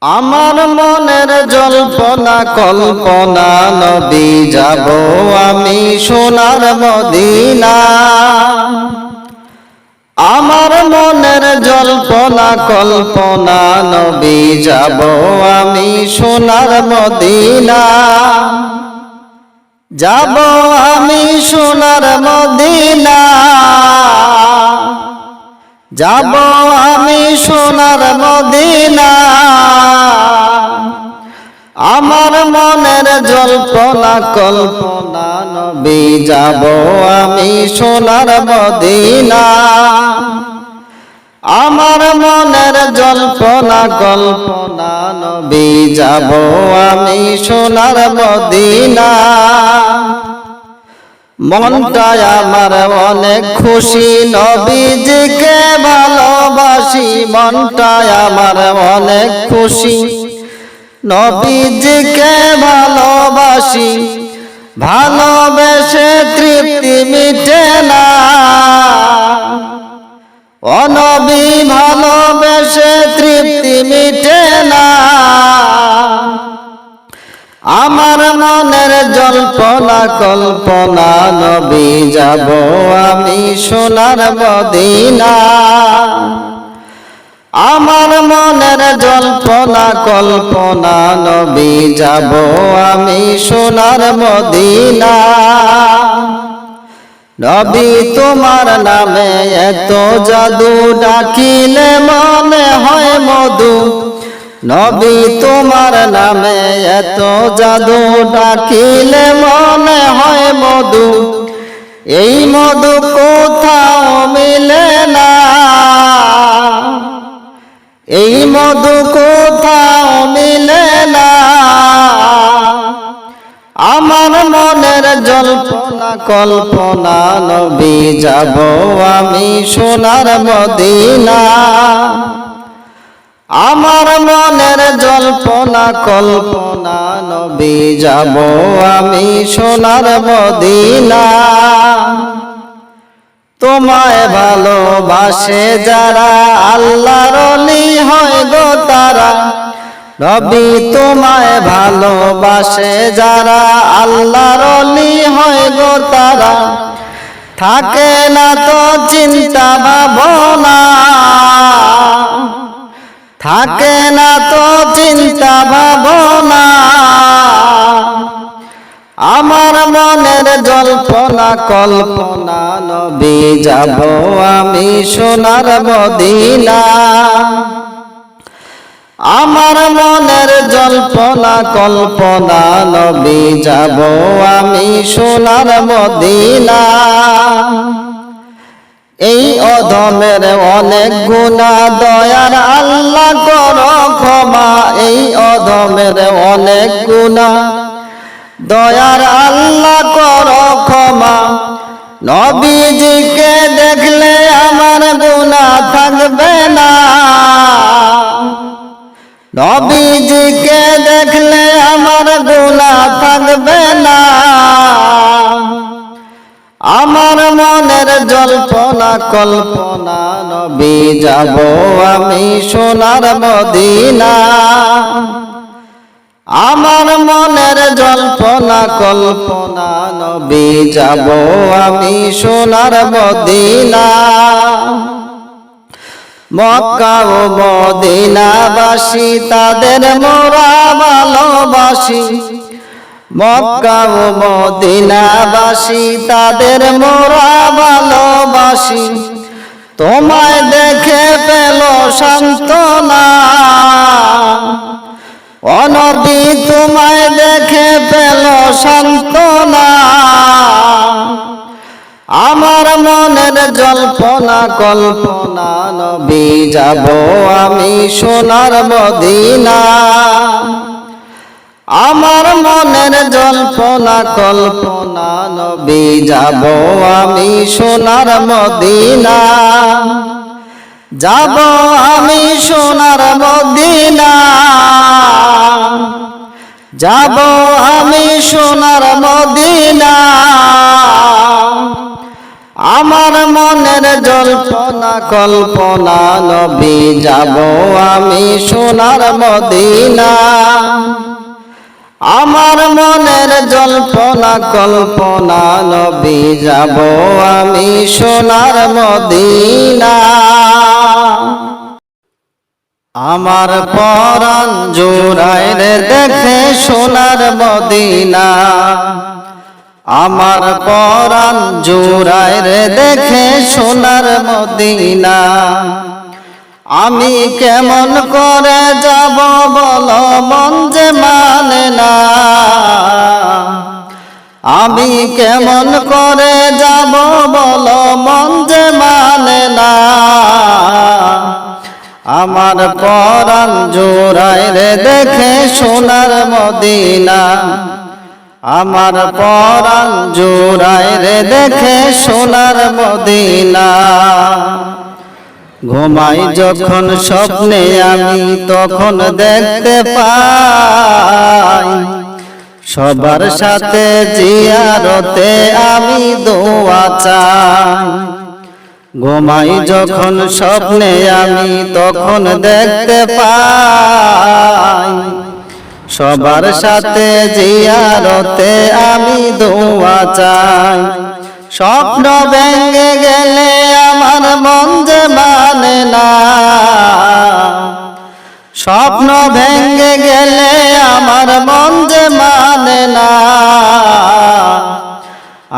আমার মনের জল্পনা, কল্পনা, নবী যাব আমি সোনার মদিনা। আমার মনের জল্পনা, কল্পনা, নবী যাব আমি সোনার মদিনা। যাব আমি সোনার মদিনা। যাব আমি সোনার মদিনা। জল্পনা, কল্পনা, নবী যাব আমি সোনার মদিনা। আমার মনের জল্পনা, কল্পনা, নবী যাব আমি সোনার মদিনা। মনটায় আমার অনেক খুশি, নবীজিকে ভালোবাসি। মনটায় আমার অনেক খুশি। নবীজিকে ভালোবাসি, ভালোবেসে তৃপ্তি মিটে না। অনবী ভালোবেসে তৃপ্তি মিটে না। আমার মনের জল্পনা, কল্পনা, নবী যাব আমি সোনার মদিনা। আমার মনের জল্পনা, কল্পনা, নবী যাব আমি সোনার মদিনা। নবী তোমার নামে এত জাদু ডাকিলে মনে হয় মধু। নবী তোমার নামে এত জাদু ডাকিলে মনে হয় মধু। এই মধু কোথাও মিলে এই মধু কোথাও মিলে না। আমার মনের জল্পনা, কল্পনা, নবী যাব আমি সোনার মদিনা। আমার মনের জল্পনা, কল্পনা, নবী যাব আমি সোনার মদিনা। তোমায় ভালোবাসে যারা আল্লাহর অলি হয় গো তারা। নবী তোমায় ভালোবাসে যারা আল্লাহর অলি হয় গো তারা। থাকে না তো চিন্তা ভাবনা। থাকে না তো চিন্তা ভাবনা। আমার মনের জল্পনা, কল্পনা, নবী, যাব আমি সোনার মদিনা। আমার মনের জল্পনা, কল্পনা, নবী, যাব আমি সোনার মদিনা। এই অধমের অনেক গুণা দয়ার আল্লাহ কর ক্ষমা। এই অধমের অনেক গুণা দয়ার আল্লাহ কর ক্ষমা। নবীজিকে দেখলে আমার গুণা থাকবে না। নবীজিকে দেখলে আমার গুণা থাকবে না। আমার মনের জল্পনা, কল্পনা, নবী যাব আমি সোনার মদিনা। আমার মনের জল্পনা কল্পনা, নবী যাব আমি সোনার মদিনা। মক্কা ও মদিনাবাসী, তাদের মোরা ভালোবাসি। মক্কা ও মদিনাবাসী, তাদের মোরা ভালোবাসি। তোমায় দেখে পেল সান্ত্বনা। অনবী তোমায় দেখে পেল সান্ত্বনা, আমার মনের জল্পনা, কল্পনা, নবী যাব আমি সোনার মদিনা। আমার মনের জল্পনা, কল্পনা, নবী যাব আমি সোনার মদিনা। যাব আমি সোনার মদিনা। যাব আমি সোনার মদিনা। আমার মনের জল্পনা, কল্পনা, নবী, যাব আমি সোনার মদিনা। আমার মনের জল্পনা, কল্পনা, নবী, যাব আমি সোনার মদিনা। আমার পরাণ জোড়ায় দেখে সোনার মদিনা। আমার পরাণ জোড়ায় রে দেখে সোনার মদিনা। আমি কেমন করে যাব বল মন যে মানে না। আমি কেমন করে যাব বল মন যে মানে আমার পরাণ জোড়ায় রে দেখে সোনার মদিনা। আমার পরাণ জোড়ায় রে দেখে সোনার মদিনা। ঘুমাই যখন স্বপ্নে আমি তখন দেখতে পাই, সবার সাথে জিয়ারতে আমি দোয়া চাই। ঘুমাই যখন স্বপ্নে আমি তখন দেখতে পাই। সবার সাথে জিয়ারতে আমি দোয়া চাই। স্বপ্ন ভেঙে গেলে আমার মন যে মানে না। স্বপ্ন ভেঙে গেলে আমার মন যে মানে না।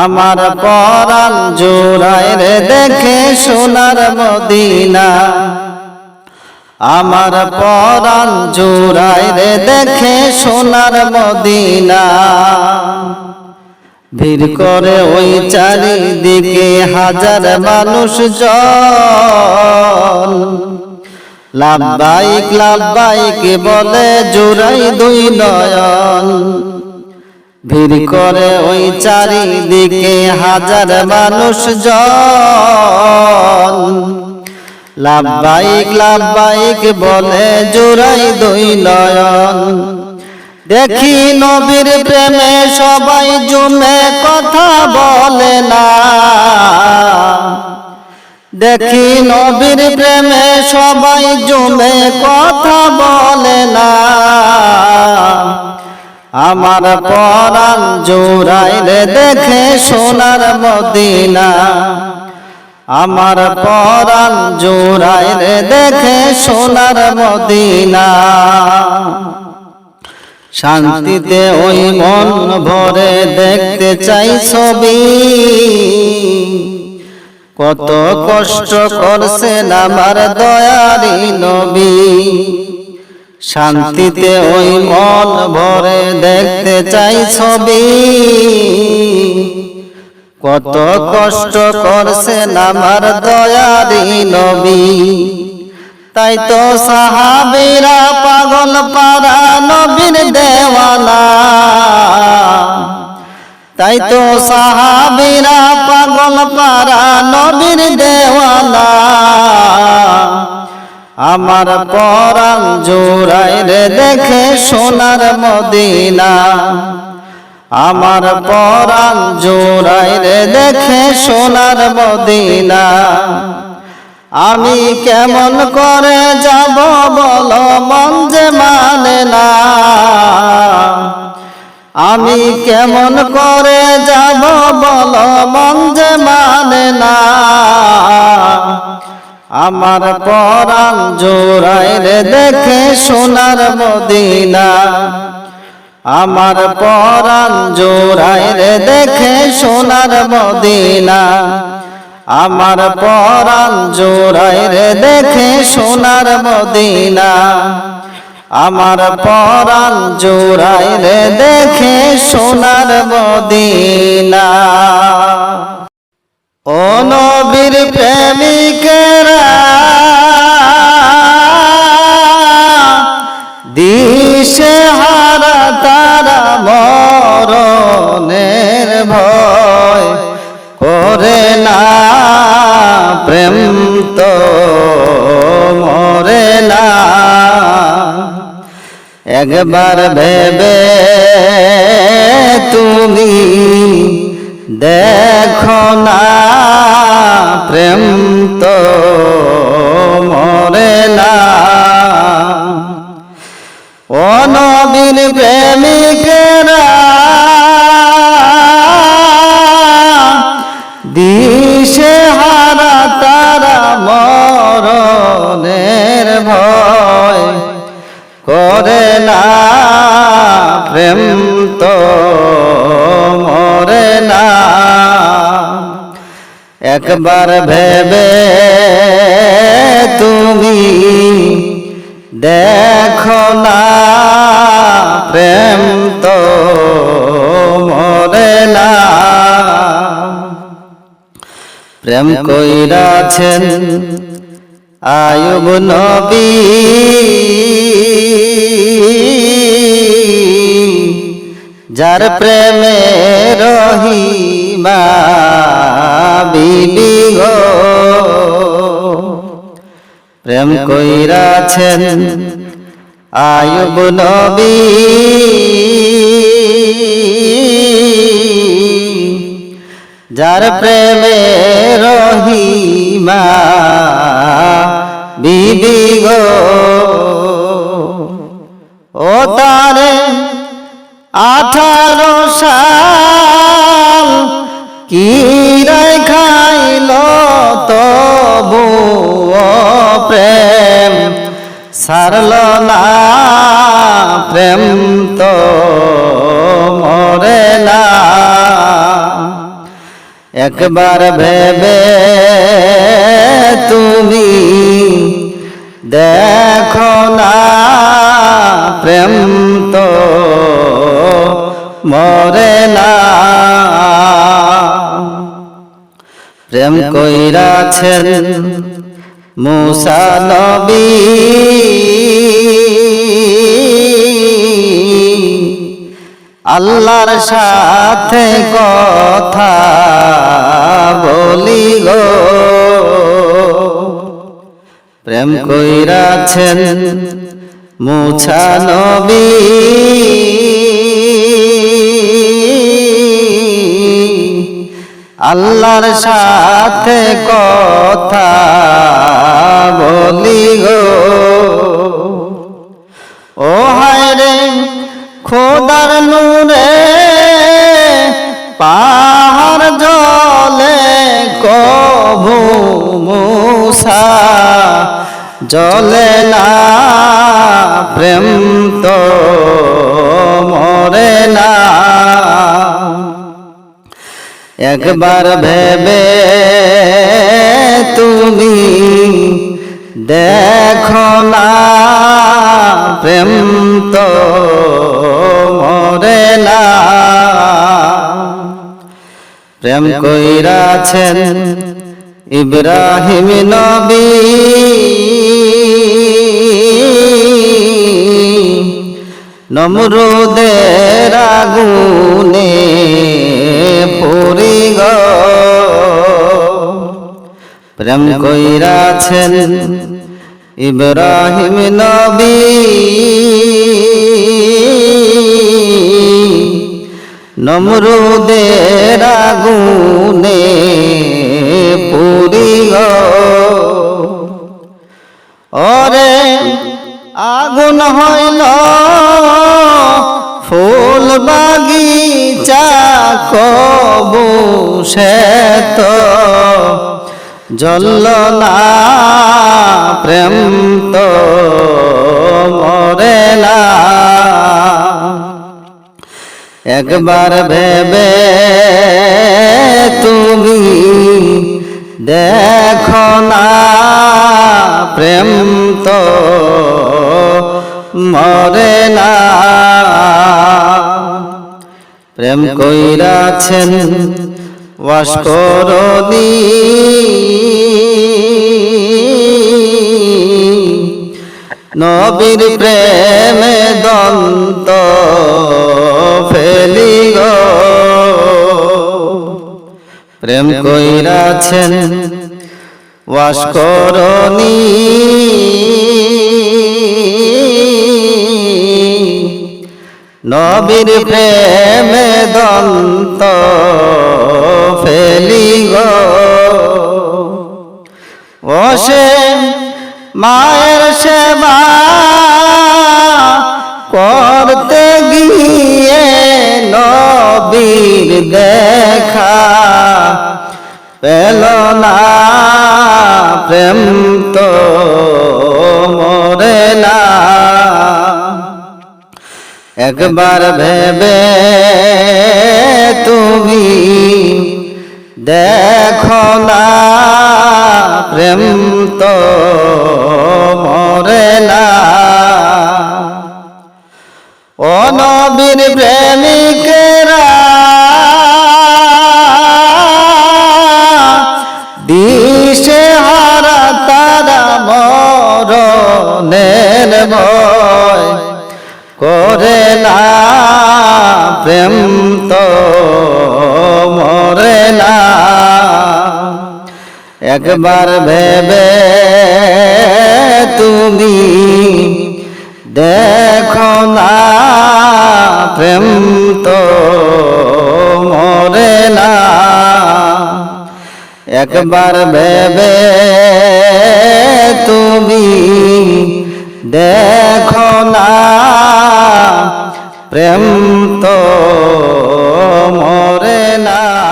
আমার পরাণ জোড়ায় রে দেখে সোনার মদিনা। আমার পরাণ জোড়ায় রে দেখে সোনার মদিনা। ভিড় করে ওই চারিদিকে হাজার মানুষ জন লাভবাইক লাভবাইক বলে জোড়াই দুই নয়ন। ভিড় করে ওই চারিদিকে হাজার মানুষ জন। লাভবাইক লাভবাইক বলে জোড়াই দুই নয়ন। দেখি নবীর প্রেমে সবাই জুমে কথা বলে না। দেখি নবীর প্রেমে সবাই জুমে কথা বলে না। আমার পরাণ জোড়াই রে দেখে সোনার মদিনা। আমার পরাণ জোড়াই রে দেখে সোনার মদিনা। শান্তিতে ওই মন ভরে দেখতে চাই ছবি। কত কষ্ট করছেন আমার দয়ারি নবী। শান্তিতে ওই মন ভরে দেখতে চাই ছবি। কত কষ্ট করছেন আমার দয়ারি নবী। তাই তো সাহাবিরা পাগল পারা নবীর দেওয়ানা। তাই তো সাহাবিরা পাগল পারা নবীর দেওয়ানা। আমার পরাণ জোড়াই রে দেখে সোনার মদিনা। আমার পরাণ জোড়াই রে দেখে সোনার মদিনা। আমি কেমন করে যাব বল, মন যে মানে না। আমি কেমন করে যাব বল, মন যে মানে না। আমার পরাণ জোড়াই রে দেখে সোনার মদিনা। আমার পরাণ জোড়াই রে দেখে সোনার মদিনা। আমার পরাণ জোড়াই রে দেখে সোনার মদিনা। আমার পরাণ জোড়াই রে দেখে সোনার মদিনা। ও নবীর প্রেমিকেরা, দিশে হারা তারা মরণের ভয় করে না, প্রেম তো মরে না। একবার ভেবে তুমি দেখো না, প্রেম তো মরে না। ও নবীর প্রেমিকেরা, দিশে হারা তারা মরণের ভয় করে না। প্রেম একবার ভেবে তুমি দেখো না প্রেম তো মরে না। প্রেম কইরাছেন আয়ুব নবী। যার প্রেমে রহিমা বিবি গো। প্রেম কইরাছেন আয়ুব নবী। যার প্রেমে রহিমা বিবি গো। ও তারে আঠারো সাল কি প্রেম সারল না, প্রেম তো মরে না। একবার ভেবে তুমি দেখো না, প্রেম তো মরে না। প্রেম কইরাছেন মুসা নবী। আল্লাহর সাথে কথা বলি গো। প্রেম কইরাছেন মুছা নবী। আল্লাহর সাথে কথা বলি গো। ও হায় রে খোদার নূরে পাহাড় জলে কভু মুসা জলে না প্রেম তো মরে না। একবার ভেবে তুমি দেখো না, প্রেম তো মরে না। প্রেম কইরাছেন ইব্রাহিম নবী। নমরুদের আগুনে প্রেম কইরাছেন ইব্রাহিম নবী। নমরুদের আগুনে গো ওরে আগুন হইল, ফুল বাগিচা কবু সে তো জল প্রেম তো মরে না। একবার ভেবে তুমি দেখো না, প্রেম তো মরে না। প্রেম কইরাছেন ওয়াস্করণী নবীর প্রেমে দন্ত ফেলি গো। প্রেম কইরাছেন ওয়াস্করণী নবীর প্রেমে দন্ত একবার ভেবে তুমি দেখো না, প্রেম তো মরে না। ও নবীর প্রেমিকেরা দিশে হারা তারা মরণের ভয় করে প্রেম তো মরে না একবার ভেবে তুমি দেখো না, প্রেম তো মরে না একবার ভেবে তুমি দেখো না প্রেম তো মরে না।